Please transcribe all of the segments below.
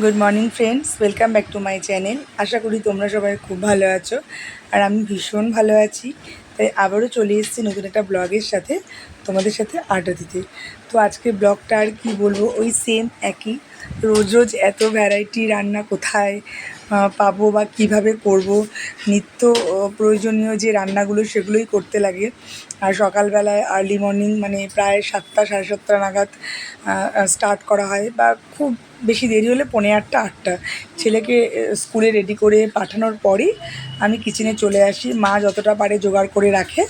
Good morning friends welcome back to my channel আশা করি তোমরা সবাই খুব ভালো আছো। আর আমি ভীষণ ভালো আছি। তাই আবারও চলে এসেছি নতুন একটা ব্লগের সাথে তোমাদের সাথে আড্ডা দিতে। তো আজকে ব্লগটা আর কি বলব, ওই সেম একই। রোজ রোজ এত ভ্যারাইটি রান্না কোথায় পাবো বা কীভাবে করব, নিত্য প্রয়োজনীয় যে রান্নাগুলো সেগুলোই করতে লাগে। আর সকালবেলায় আর্লি মর্নিং মানে প্রায় সাতটা, সাড়ে সাতটা নাগাদ স্টার্ট করা হয় বা খুব বেশি দেরি হলে পৌনে আটটা আটটা। ছেলেকে স্কুলে রেডি করে পাঠানোর পরই আমি কিচেনে চলে আসি। মা যতটা পারে জোগাড় করে রাখে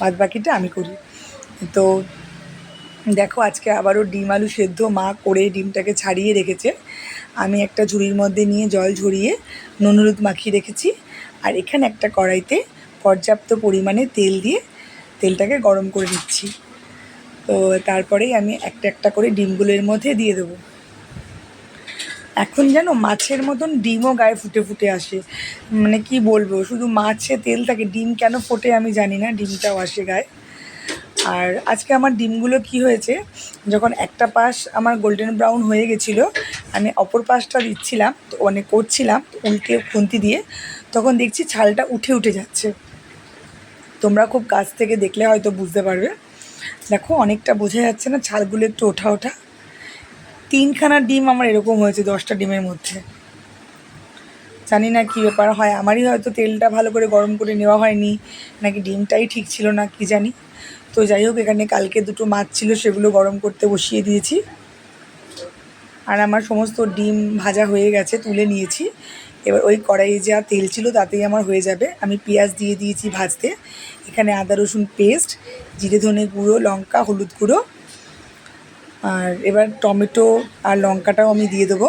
বাদ বাকিটা আমি করি। তো দেখো, আজকে আবারও ডিম আলু সেদ্ধ। মা করে ডিমটাকে ছাড়িয়ে রেখেছে। আমি একটা ঝুড়ির মধ্যে নিয়ে জল ঝরিয়ে নুন মাখিয়ে রেখেছি। আর এখানে একটা কড়াইতে পর্যাপ্ত পরিমাণে তেল দিয়ে তেলটাকে গরম করে নিচ্ছি। তো তারপরেই আমি একটা একটা করে ডিমগুলো এর মধ্যে দিয়ে দেবো। এখন যেন মাছের মতন ডিমও গায়ে ফুটে ফুটে আসে। মানে কি বলব, শুধু মাছে তেল থাকে, ডিম কেন ফোটে আমি জানি না, ডিমটাও আসে গায়ে। আর আজকে আমার ডিমগুলো কি হয়েছে, যখন একটা পাশ আমার গোল্ডেন ব্রাউন হয়ে গেছিল, আমি অপর পাশটা দিচ্ছিলাম, তো মানে করছিলাম উল্টে খুন্তি দিয়ে, তখন দেখছি ছালটা উঠে উঠে যাচ্ছে। তোমরা খুব কাছ থেকে দেখলে হয়তো বুঝতে পারবে। দেখো, অনেকটা বোঝা যাচ্ছে না, ছালগুলো একটু ওঠা ওঠা। তিনখানা ডিম আমার এরকম হয়েছে, দশটা ডিমের মধ্যে। জানি না কী ব্যাপার হয়, আমারই হয়তো তেলটা ভালো করে গরম করে নেওয়া হয়নি, নাকি ডিমটাই ঠিক ছিল না, কি জানি। তো যাই হোক, এখানে কালকে দুটো মাছ ছিল, সেগুলো গরম করতে বসিয়ে দিয়েছি। আর আমার সমস্ত ডিম ভাজা হয়ে গেছে, তুলে নিয়েছি। এবার ওই কড়াইয়ে যা তেল ছিল, তাতেই আমার হয়ে যাবে। আমি পেঁয়াজ দিয়ে দিয়েছি ভাজতে। এখানে আদা রসুন পেস্ট, জিরে ধনে গুঁড়ো, লঙ্কা, হলুদ গুঁড়ো আর এবার টমেটো আর লঙ্কাটাও আমি দিয়ে দেবো।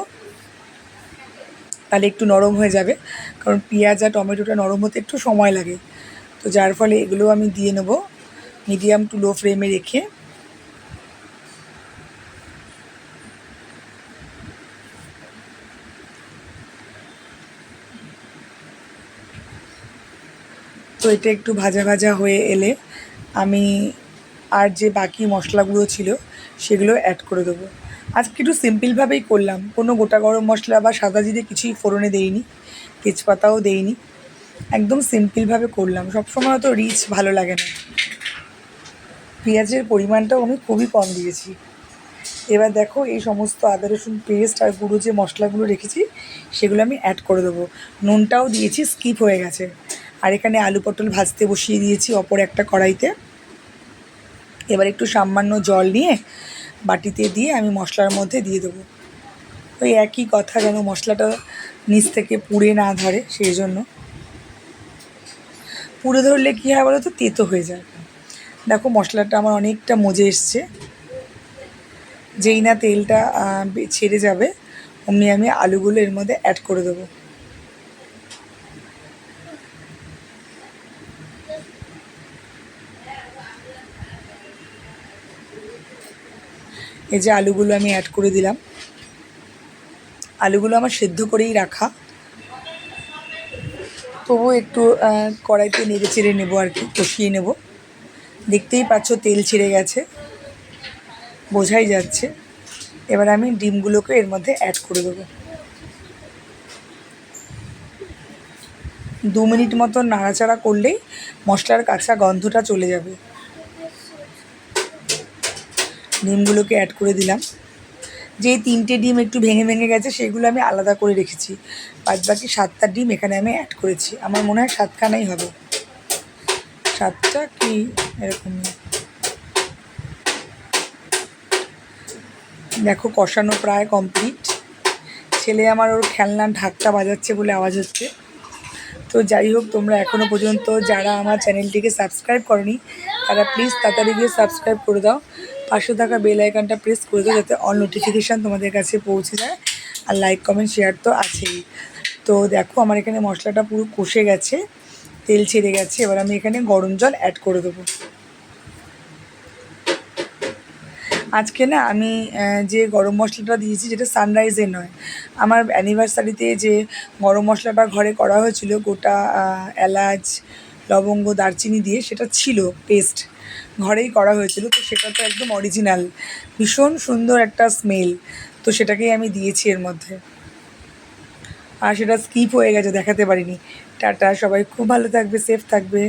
তাহলে একটু নরম হয়ে যাবে, কারণ পেঁয়াজ আর টমেটোটা নরম হতে একটু সময় লাগে। তো যার ফলে এগুলো আমি দিয়ে নেব মিডিয়াম টু লো ফ্লেমে রেখে। তো এটা একটু ভাজা ভাজা হয়ে এলে আমি আর যে বাকি মশলাগুলো ছিল, সেগুলো অ্যাড করে দেবো। আজকে একটু সিম্পলভাবেই করলাম। কোনো গোটা গরম মশলা বা সাদা জিরে কিছুই ফোড়নে দেইনি, তেজপাতাও দেইনি। একদম সিম্পলভাবে করলাম। সবসময় তো রিচ ভালো লাগে না। পেঁয়াজের পরিমাণটাও আমি খুবই কম দিয়েছি। এবার দেখো এই সমস্ত আদা, রসুন পেস্ট আর গুঁড়ো যে মশলাগুলো রেখেছি, সেগুলো আমি অ্যাড করে দেবো। নুনটাও দিয়েছি স্কিপ হয়ে গেছে। আর এখানে আলু পটল ভাজতে বসিয়ে দিয়েছি অপর একটা কড়াইতে। এবার একটু সামান্য জল নিয়ে বাটিতে দিয়ে আমি মশলার মধ্যে দিয়ে দেবো। ওই একই কথা যেন মশলাটা নিচ থেকে পুড়ে না ধরে, সেই জন্য। পুড়ে ধরলে কী হয় বলো তো তেতো হয়ে যায়। দেখো মশলাটা আমার অনেকটা মজে এসছে। যেই না তেলটা ছেড়ে যাবে, অমনি আমি আলুগুলো এর মধ্যে অ্যাড করে দেবো। এই যে আলুগুলো আমি অ্যাড করে দিলাম। আলুগুলো আমার সেদ্ধ করেই রাখা। তবুও একটু কড়াইতে নেড়ে চেড়ে নেব আর কি, কষিয়ে নেব। দেখতেই পাচ্ছ তেল ছিঁড়ে গেছে। বোঝাই যাচ্ছে। এবার আমি ডিমগুলোকে এর মধ্যে অ্যাড করে দেবো। দু মিনিট মতো নাড়াচাড়া করলেই মশলার কাঁচা গন্ধটা চলে যাবে। ডিমগুলোকে অ্যাড করে দিলাম। যে তিনটে ডিম একটু ভেঙে ভেঙে গেছে, সেগুলো আমি আলাদা করে রেখেছি। বাদ বাকি সাতটা ডিম এখানে আমি অ্যাড করেছি। আমার মনে হয় সাতখানাই হবে। সাতটা কি? এরকম দেখো, কষানো প্রায় কমপ্লিট ছেলে আমার ওর খেলনার ঢাকটা বাজাচ্ছে বলে আওয়াজ হচ্ছে। তো যাই হোক, তোমরা এখনও পর্যন্ত যারা আমার চ্যানেলটিকে সাবস্ক্রাইব করনি, তারা প্লিজ তাড়াতাড়ি গিয়ে সাবস্ক্রাইব করে দাও। পাশে থাকা বেল আইকনটা প্রেস করে দাও যাতে অল নোটিফিকেশান তোমাদের কাছে পৌঁছে যায়। আর লাইক কমেন্ট শেয়ার তো আছেই। তো দেখো, আমার এখানে মশলাটা পুরো কষে গেছে, তেল ছেড়ে গেছে। এবার আমি এখানে গরম জল অ্যাড করে দেবো। আজকে না আমি যে গরম মশলাটা দিয়েছি যেটা সানরাইজের নয়, আমার অ্যানিভার্সারিতে যে গরম মশলাটা ঘরে করা হয়েছিল, গোটা এলাচ লবঙ্গ, দারচিনি দিয়ে সেটা ছিল পেস্ট ঘরেই করা হয়েছিল, তো সেটা তো একদম অরিজিনাল ভীষণ সুন্দর একটা স্মেল তো সেটাকেই আমি দিয়েছি এর মধ্যে। আর সেটা স্কিপ হয়ে গেছে, দেখাতে পারিনি। টাটা, সবাই খুব ভালো থাকবে সেফ থাকবে।